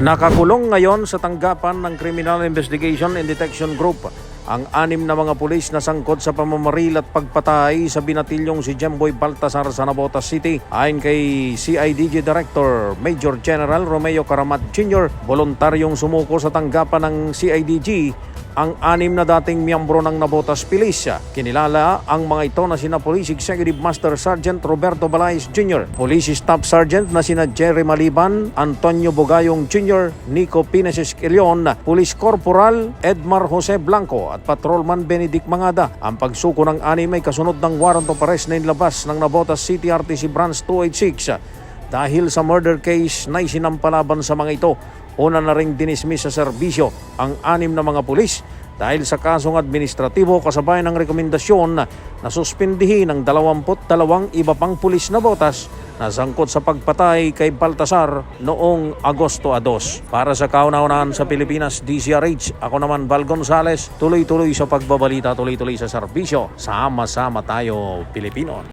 Nakakulong ngayon sa tanggapan ng Criminal Investigation and Detection Group ang anim na mga pulis na sangkot sa pamamaril at pagpatay sa binatilyong si Jemboy Baltasar sa Navotas City. Ayon kay CIDG Director Major General Romeo Caramat Jr., voluntaryong sumuko sa tanggapan ng CIDG ang anim na dating miyembro ng Nabotas Police. Kinilala ang mga ito na sina Police Executive Master Sergeant Roberto Balais Jr., Police Staff Sergeant na sina Jerry Maliban, Antonio Bogayong Jr., Nico Pines Esquilion, Police Corporal Edmar Jose Blanco at Patrolman Benedict Mangada. Ang pagsuko ng anim ay kasunod ng warrant of arrest na inilabas ng Nabotas City RTC Branch 286 dahil sa murder case na isinampalaban sa mga ito. Una na ring dinismiss sa serbisyo ang anim na mga pulis dahil sa kasong administratibo kasabay ng rekomendasyon na suspindihin ang 22 iba pang pulis na botas na sangkot sa pagpatay kay Baltasar noong Agosto 2. Para sa kauna-unahan sa Pilipinas, DCRH, ako naman Val Gonzales, tuloy-tuloy sa pagbabalita, tuloy-tuloy sa serbisyo. Sama-sama tayo, Pilipino.